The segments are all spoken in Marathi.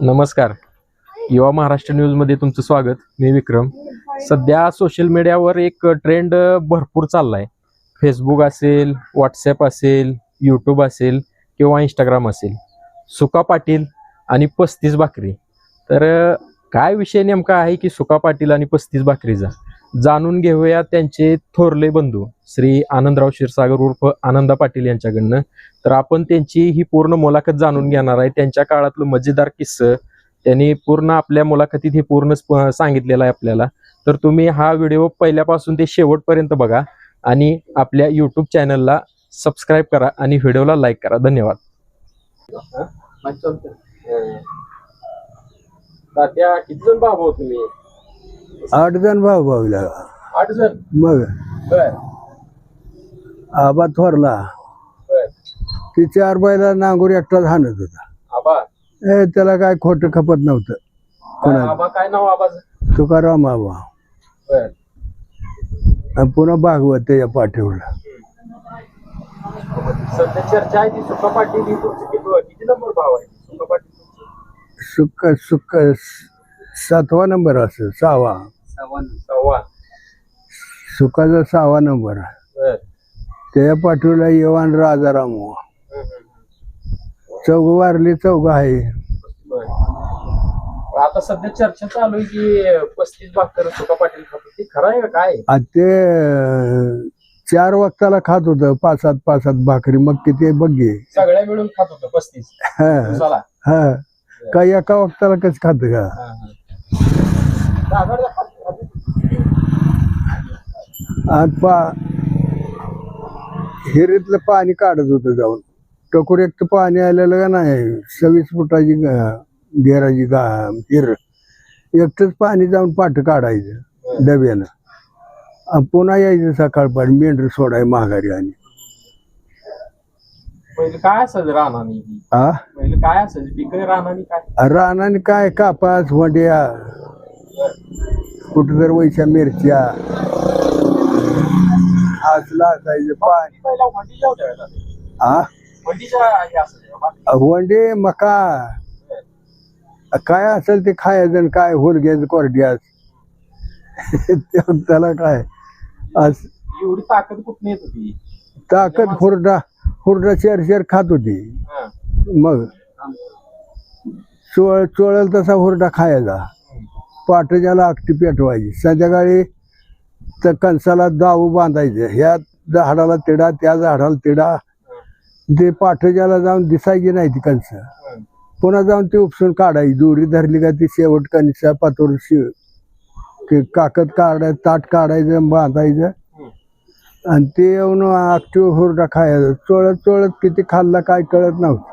नमस्कार. युवा महाराष्ट्र न्यूजमध्ये तुमचं स्वागत. मी विक्रम. सध्या सोशल मीडियावर एक ट्रेंड भरपूर चालला आहे फेसबुक असेल व्हॉट्सॲप असेल यूट्यूब असेल किंवा इंस्टाग्राम असेल. सुका पाटील आणि पस्तीस भाकरी. तर काय विषय नेमका आहे की सुका पाटील आणि पस्तीस भाकरीचा? जाणून घेऊया त्यांचे थोरले बंधू श्री आनंदराव क्षीरसागर उर्फ आनंदा पाटील यांच्याकडनं. तर आपण त्यांची ही पूर्ण मुलाखत जाणून घेणार आहे. त्यांच्या काळातलं मजेदार किस्सं त्यांनी पूर्ण आपल्या मुलाखतीत हे पूर्ण सांगितलेलं आहे आपल्याला. तर तुम्ही हा व्हिडिओ पहिल्यापासून ते शेवटपर्यंत बघा आणि आपल्या युट्यूब चॅनलला सबस्क्राईब करा आणि व्हिडिओला लाईक करा. धन्यवाद. किती जण बाबा हो तुम्ही? आठ जण भाऊ भाऊला. आठ जण? मग. बर. आबा थोरला. बर. ती चार बैला नांगूर एकटाच हाणत होता. आबा? ए त्याला काय खोटं खपत नव्हतं. कोणाला? आबा काय नाव आबाच? तुकाराम आबा. बर. आणि पुन्हा भागवत त्याच्या पाठीवला सध्या चर्चा आहे ती सुका पाटील ही तुमची किती किती नंबर भाव आहे? सुका पाटील सुक्क सुक्क सातवा नंबर असं सहावा. सव्वा सुकाचा सहावा. नंबर. बर. त्याच्या पाठीवला येवान राजाराम चौघ वारली चौघ आहे. बर. आता सध्या चर्चा चालू आहे की पस्तीस भाकर सुका पाटील खातो खरं आहे का? काय? ते चार वक्ताला खात होतं. पाच सात पाच सात भाकरी. मग किती बघे सगळ्या मिळून खात होतं पस्तीस हा. दिवसाला. हा. काही एका वक्ताला कसं खात का? हा, हा. पा हिरीतलं पाणी काढत होतं जाऊन. टकोर एक तर पाणी आलेलं का नाही? सव्वीस फुटाची घेराची गा हिर. एकटंच पाणी जाऊन पाठ काढायचं डब्यानं. आणि पुन्हा यायचं सकाळपारी मेंढर सोडाय माघारी आणि काय असायचं रानानी? हा काय असायचं पिकं रानानी काय? रानाने काय? कापास वड्या कुठं वैशा मिरच्या. हासला असायचं पाणी? हा? वंडे मका. काय असेल ते खायचं काय हुलग्याचं कोरड्यास त्याला काय? अस एवढी ताकद कुठून येत होती? ताकद हुरडा हुरडा शेर शेर खात होती. मग? चोळ चोळल तसा हुरडा खायचा. पाटजाला आकटी पेटवायची. संध्याकाळी त्या कणसाला दाऊ बांधायचे. ह्या झाडाला तिडा त्या झाडाला तिडा. ते पाठजाला जाऊन दिसायची नाही ती कणसं. पुन्हा जाऊन ती उपसून काढायची. दोरी धरली का ती शेवट कणसा पातोर शिव ते काकद काढायचं ताट काढायचं बांधायचं. आणि ते येऊन ऍक्टिव्ह हुरडा खायचं. चोळत चोळत किती खाल्ला काय कळत नव्हतं.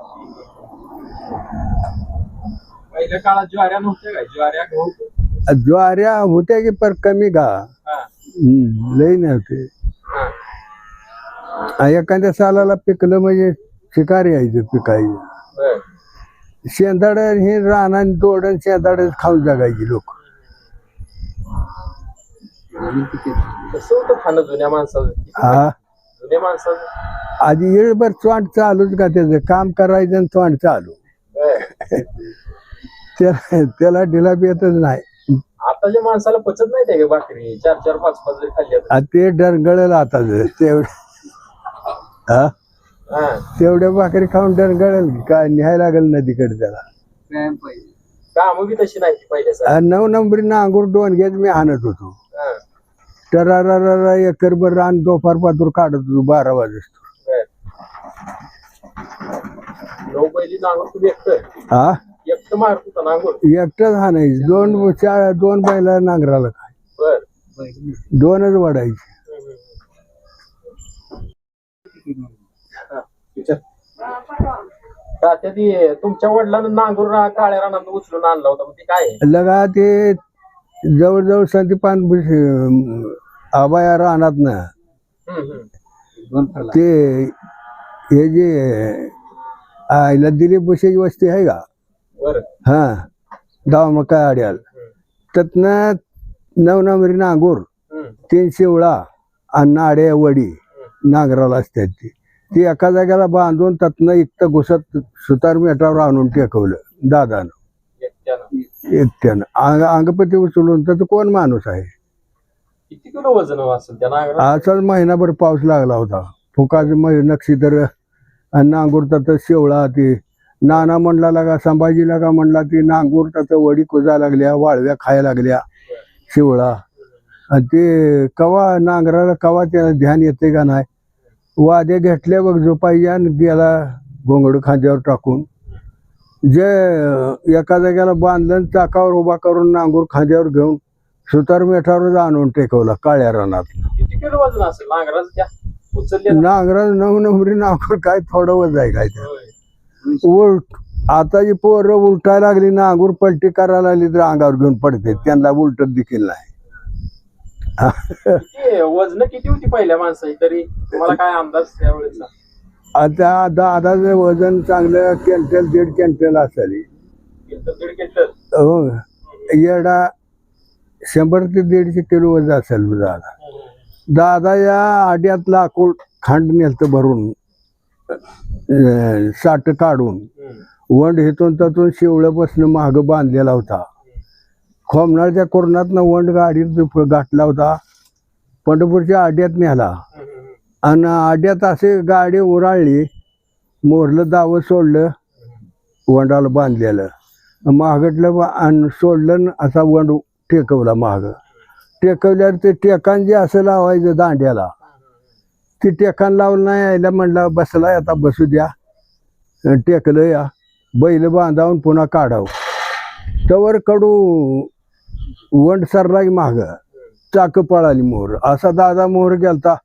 पहिल्या काळात ज्वाऱ्या नव्हत्या काय? ज्वाऱ्या गहू ज्वाऱ्या होत्या की पर कमी गा. हा. हम्म, लई नव्हते. हा. एखाद्या सालाला पिकलं म्हणजे शिकारी यायचं पिकायचं. बर. शेंदाड हे रानाने दोडण शेंदाड खाऊन जगायची लोक. कसं होतं खाणं जुन्या माणसाचं? हा. जुन्या माणसाचं? आधी येळभर चोंड चालूच का त्याचं? काम करायचं आणि चोंड चालू. बर. त्याला त्याला ढिलाप येतच नाही. आताच्या माणसाला पचत नाही त्या भाकरी चार चार पाच पाच जरी खाल्ल्या तर. आ ते डरगळल आता तेवढ. हा? हा. तेवढ्या भाकरी खाऊन डरगळल काय न्यायला लागेल नदीकडे त्याला. कामं बी तशी नाही पहिल्यासारखी आ, नऊ नंबरी नांगूर दोन घेत मी आणत होतो. हा. टरारा एकरभर रान दोफार पातूर काढत होतो बारा वाजता बर. नऊ पहिली नांगूर तुम्ही एकटं हा? एकटंच हाणायचं दोन चार दोन बैला नांगराला काय? बर. दोनच हा. ती तुमच्या वडिलांना नांगूर रा- काळ्या रानात उचलून आणला होता मग ते काय? लगा ते जवळजवळ संदीपान आबाया राहणार ना. ते हे जे आईला दिलीप बुशेची वस्ती आहे का? हा दावा मग काय अड्याल त्यातनं नऊ नंबरी नांगूर हम्म. तीन शिवळा आणि नाड्या वडी नांगराला असतात ती. ती एका जाग्याला बांधून त्यातनं इतकं घुसत सुतार मेटावर आणून टेकवलं दादानं. एकट्यानं. अंग अंगपती उचलून तर कोण माणूस आहे? किती किलो वजन नांगरा असाच महिनाभर पाऊस लागला होता. फुकाचं मै नक्षीतर आणि नांगुरता तर शेवळा ते नाना म्हणला लागा संभाजीला का म्हणला ती तर वडी कुजा लागल्या वाळव्या खायला लागल्या शेवळा. आणि ते कवा नांगराला कवा त्याला ध्यान येते का नाही? वाद्या घेतल्या बघ जो पाहिजे आणि गेला घोंगड खांद्यावर टाकून. जे एका जाग्याला बांधलं चाकावर उभा करून नांगूर खांद्यावर घेऊन सुतार मेठावर आणून टेकवला काळ्या रानात नांगराज नऊ नंबरी नांगूर काय थोडं वज आहे काय. उलट. आता जी पोरं उलटायला लागली नांगूर पलटी करायला लागली तर अंगावर घेऊन पडते. त्यांना उलटत देखील नाही. वजन किती होती पहिल्या माणसाची? तरी तुम्हाला काय अंदाज त्यावेळेचा? आता दादाचं वजन चांगलं क्विंटल दीड क्विंटल असेल. क्विंटल दीड क्विंटल? हो. येडा शंभर ते दीडशे किलो वजन असेल दादा. दादा या आड्यात लाकूड खांड नेलतं भरून. साठ काढून. वंड हिथून त्यातून शिवळ्यापासून माग बांधलेला होता. खोमनाळच्या कोरणातनं वंड गाडीत गाठला होता. पंढरपूरच्या आड्यात नेला आणि आड्यात असे गाडी उराळली मोरलं दावं सोडलं वंडाला बांधलेलं. महागटलं आणि सोडलं न असा वंड टेकवला महाग टेकवल्यावर ते टेकान जे असं लावायचं दांड्याला. ती टेकान लावलं नाही यायला म्हणलं बसलाय आता बसू द्या. टेकलं या. बैल बांधावून पुन्हा काढावं. तवर कडू वंड सरला माग. चाक पळाली मोहर असा दादा मोहर गेलता.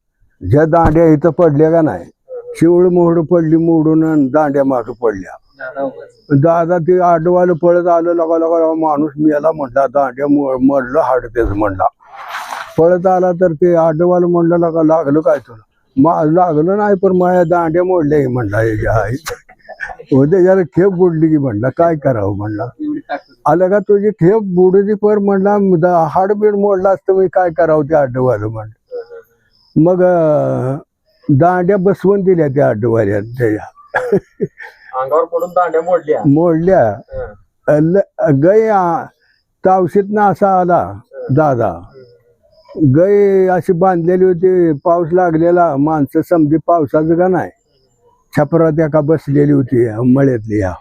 ज्या दांड्या इथं पडल्या का नाही? शिवळ मोहर पडली मोडून दांड्या माग पडल्या. दादा ते आडवाल पळत आलं लगा लगा लगा माणूस मेला म्हटला दांड्या मोड मरलं हाड तेच म्हणला. पळत आला तर ते आडवाल म्हणलं लगा लागलं काय तुला? मा लागलं नाही पण माझ्या दांड्या मोडल्या की म्हणला याच्या आई हो त्याच्याला खेप बुडली की म्हणला काय करावं? म्हणला. आलं का तुझी खेप बुडली पर म्हणला हाडबीड मोडला असतं मी काय करावं ते आडवालं म्हणलं. मग दांड्या बसवून दिल्या त्या आडवाल्या त्याच्या. अंगावर पडून दांड्या मोडल्या. मोडल्या. गय तावशीतनं असा आला दादा. गय अशी बांधलेली होती पाऊस लागलेला माणसं समजी पावसाचं का नाही? छपरात एका बसलेली होती मळ्यातली या.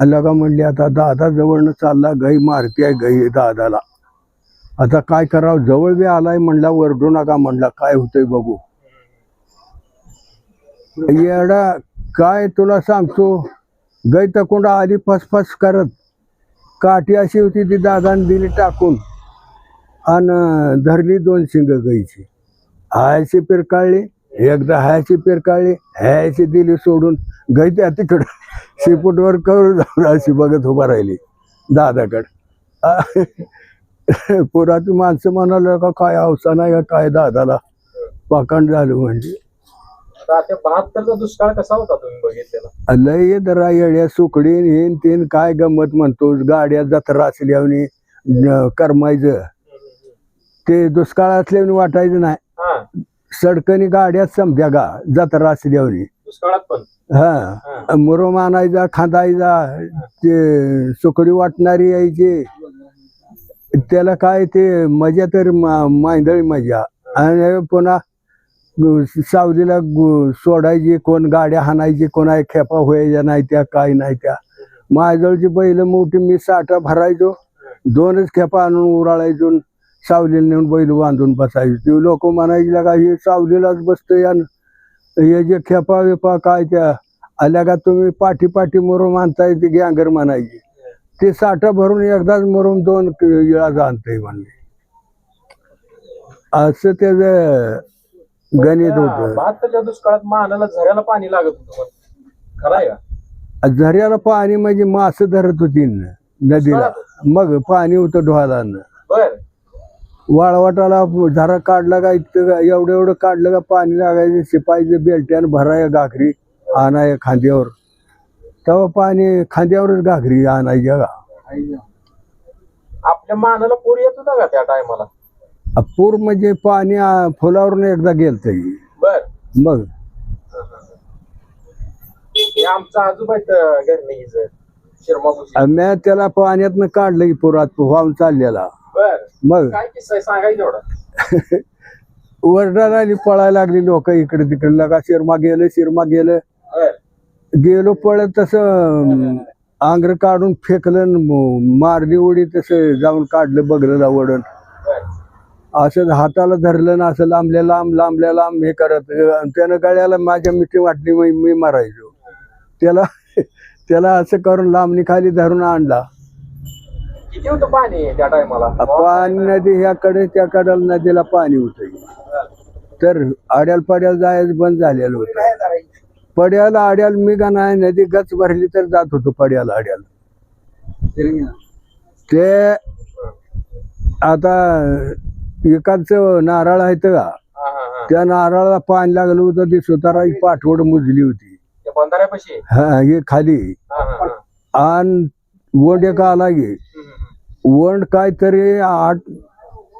आला म्हणली आता दादा जवळनं चालला गई मारती आहे गई दादाला. आता काय करावं? जवळ बी आलाय म्हणला वरडू नका म्हणला काय होतंय बघू. येडा काय तुला सांगतो? गई तर कोणा आली फसफस करत. काठी अशी होती ती दादाने दिली टाकून. आणि धरली दोन शिंग गाईची. हायची पिरकाळली एकदा हायची पिरकाळली ह्याची दिली सोडून गाई त्या तिकडं शिपूटवर जाऊन अशी बघत उभा राहिली दादाकडं. पुराची माणसं म्हणाले का काय अवसा नाही का काय दादाला? पाखंड झालं म्हणजे. बहात्तरचा दुष्काळ कसा होता तुम्ही बघितलेला? लय जरा येड्या सुकडीन हेन तेन काय गंमत म्हणतो गाड्या जत्रा असल्यावनी न- करमायचं ते दुष्काळ असल्यावनी वाटायचं नाही. हा. सडकनी गाड्याच समजा गा जत्रा दुष्काळात पण? हा. मुरुम आणायचा खांदायचा ते सुकडी वाटणारी यायची. त्याला काय ते मजा तर मा- मांदळी मजा. आणि पुन्हा गु- सावलीला गु- सोडायची कोण गाड्या हाणायची कोणा खेपा व्हायच्या नाही त्या काय नाही त्या. माझ्याजवळची बैल मोठी मी साठा भरायचो. दोनच खेपा आणून उराळायचो. सावलीला नेऊन बैल बांधून बसायचो. ते लोक म्हणायचे का हे सावलीलाच बसतं या हे जे खेपा वेपा काय त्या आल्या का तुम्ही पाठी पाठी मुरुम आणताय ते गँगर म्हणायची. ते साठा भरून एकदाच मुरुम दोन वेळा आणतंय म्हणले. असं त्याच गणित होत. दुष्काळात मानाला झऱ्याला पाणी लागत होतं खरंय झऱ्याला पाणी म्हणजे मास धरत होती नदीला. मग पाणी होतं बर वाळवाटाला झरा काढला का इतकं का- एवढं एवढं काढलं का पाणी लागायचं शिपायचं बेलट्यानं भराय गाखरी आणाय खांद्यावर. तेव्हा पाणी खांद्यावरच गाखरी आणायच्या का आपल्या मानाला पूर येत होता का त्या टायमाला? पूर म्हणजे पाणी फुलावरून एकदा गेलत बर. मग? आमचा आजोबा म्या त्याला पाण्यातनं काढलं की पुरात वाहून चाललेला. मग? काय किस्सा सांगायचं एवढा वरडायला आली पळायला लागली लोक इकडे तिकडे. लगा शिरमा गेलं शिरमा गेलं. गेलो पळत तसं आंगर काढून फेकलं मारली उडी तसं जाऊन काढलं वडून. बर. असं हाताला धरलं ना असं लांबल्या लांब लांबल्या लांब हे करत त्यानं गळ्याला माझ्या मिठी वाटली मी मी मारायचो. त्याला त्याला असं करून लांबणी खाली धरून आणला. किती होतं पाणी त्या टायमाला. पाणी नदी ह्याकडे त्याकडे नदीला पाणी होतं तर आड्याल पड्याला जायचं बंद झालेलं होतं. पड्याला आड्याला मी का नाही नदी गच भरली तर जात होतो पड्याला आड्याला. ते आता एकाच नारळ आहेत का? त्या नारळाला पाणी लागलं होतं ती सुताराची पाठवड मुजली होती. हा हे खाली. आणि वंड एक आला गे वंड काहीतरी आठ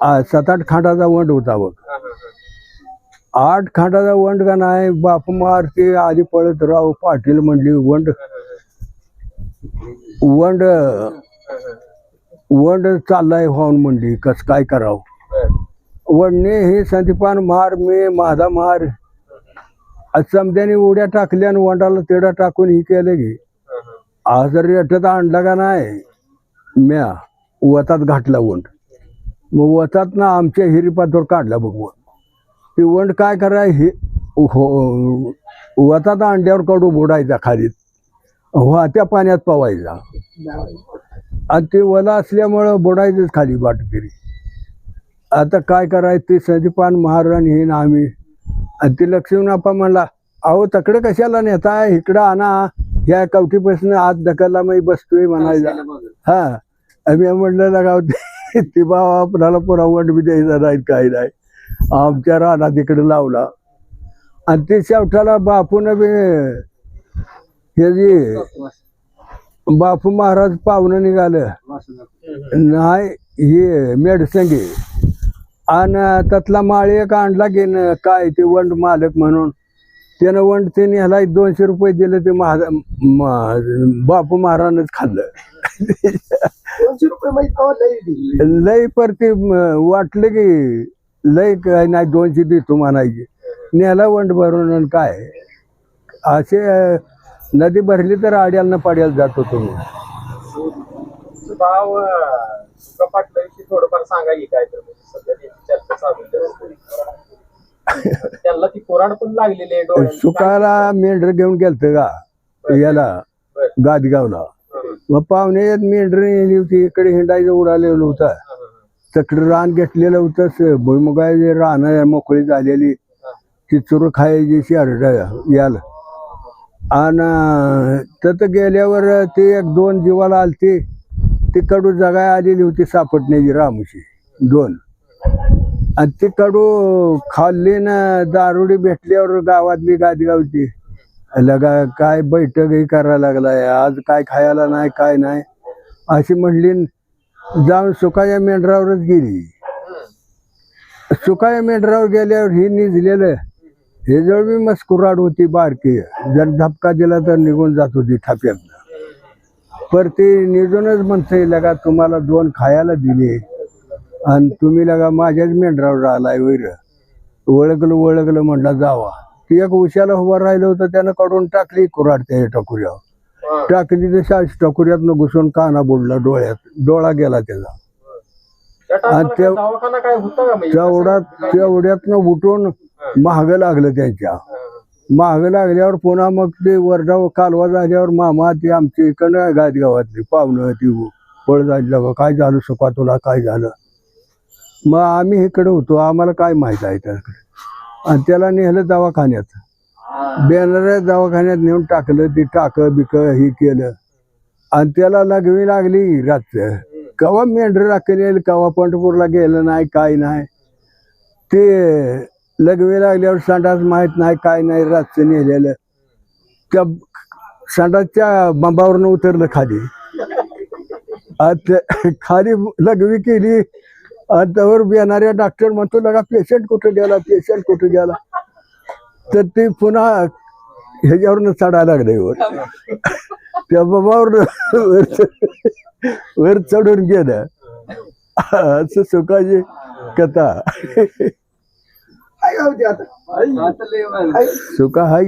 आ- सात आठ खांडाचा वंड होता बघ. आठ खांडाचा वंड का नाही बाप मारते आधी पळत राव पाटील म्हणली वंड वंड वंड चाललाय व्हावून म्हणली कस काय करावं. वडणे हे संदीपान मार मे माझा मार आज समद्याने उड्या टाकल्या आणि वंडाला तेडा टाकून ही केलं की हा. आज रेटत आणला का नाही म्या वतात घातला वंड. मग वतात ना आमच्या हिरीपातवर काढला बघ वंड. ते वंड काय कराय हे हो वतात अंड्यावर कडू बुडायचा खालीत. त्या पाण्यात पवायचा. आणि ते वला असल्यामुळं बुडायचंच खाली बाट तरी आता काय करायचं ते संदीपान महाराण हे ना आम्ही. आणि ते लक्ष्मणप्पा म्हणला अहो तकडे कशाला नेताय? इकडं आणा. या कवटीपासून आत ढकलला मी बसतोय म्हणायचा. हा. आम्ही म्हणलं लगाव ते ते बाबा आपणाला पुरा वंड बी द्यायचा नाही काही नाही. आमच्या रानात तिकडे लावला. आणि ते शेवटाला बापून बी हे जे बापू महाराज पाहुणं निघालं. नाही हे मेडसंगी. आणि त्यातला माळी एक आणला की न काय ते वंड मालक म्हणून. त्यानं वंड ते ह्याला दोनशे रुपये दिले ते महा बापू महाराजच खाल्लं. दोनशे रुपये माहीत लय पर ते म- वाटलं की लय काय नाही दोनशे देतो म्हणायचे. न्याला वंड भरून आणि काय? असे अं, नदी भरली तर आड्याला पाड्याला जातो तुम्ही. भाव थोडंफार सांगा की काय तर म्हणजे सध्या त्याची चर्चा चालू आहे. जास्त. त्यांना ती कोराड पण लागलेली आहे सुकाला मेंढर घेऊन गेलत का? याला. गादगावला. मग पाहुणे मेंढर नेली होती इकडे हिंडायचं उडालेलं होतं. तकडे रान घेतलेलं होतं भुईमुगा भुईमुगाची रानं मोकळी झालेली ती चुर खायची शारड याला आणि तथं गेल्यावर ते एक दोन जीवाला आलती ती कडू जगाय आलेली होती सापटण्याची रामुशी दोन. आणि ती कडू खाल्ली ना दारुडी भेटल्यावर गावातली गादगावची लगा काय बैठक ही करायला लागलाय आज काय खायला नाही काय नाही. अशी म्हणली जाऊन सुकाया मेंढरावरच गेली. सुकाया मेंढरावर गेल्यावर ही निजलेलं हे जवळ बी मस्कुराड होती बारकी. जर धपका दिला तर निघून जात होती थाप्यात पर ते निजूनच म्हणते लगा तुम्हाला दोन खायला दिले. आणि तुम्ही लगा माझ्याच मेंढरावर आलाय वैर. ओळखलं ओळखलं म्हटलं जावा. ती एक उशाला उभं राहिलं होतं त्यानं कडून टाकली कुराड त्या टकुऱ्यावर. टाकली तर शास टकुऱ्यातनं घुसून काना बोलला डोळ्यात डोळा गेला त्याचा. आणि ते- का म्हणजे? तेवढा कसं- तेवढ्यातनं उठून महाग लागलं त्यांच्या. महाग लागल्यावर पुन्हा मग ते वरडा कालवा झाल्यावर मामा ते आमच्या इकडं गावातली पाहुणं ती पळ का काय झालं सुका तुला? काय झालं? मग आम्ही इकडे होतो आम्हाला काय माहीत आहे त्याकडे? आणि त्याला नेलं दवाखान्यात. बॅनर दवाखान्यात नेऊन टाकलं ते टाक बिक हे केलं. आणि त्याला लगवी लागली रात्र. कवा मेंढर राखलेलं कवा पंढरपूरला गेलं नाही काय नाही. ते लगवी लागल्यावर संडास माहीत नाही काय नाही रातचं नेलेलं. त्या संडासच्या बंबावरनं उतरलं खाली. आणि खाली लगवी केली आणि त्यावर येणाऱ्या डॉक्टर म्हणतो लगा पेशंट कुठे गेला पेशंट कुठे गेला? तर ते पुन्हा ह्याच्यावरनं चढायला लागले वर. त्या बाबावर वर चढून गेलं असं सुखाची कथा. सुका हाय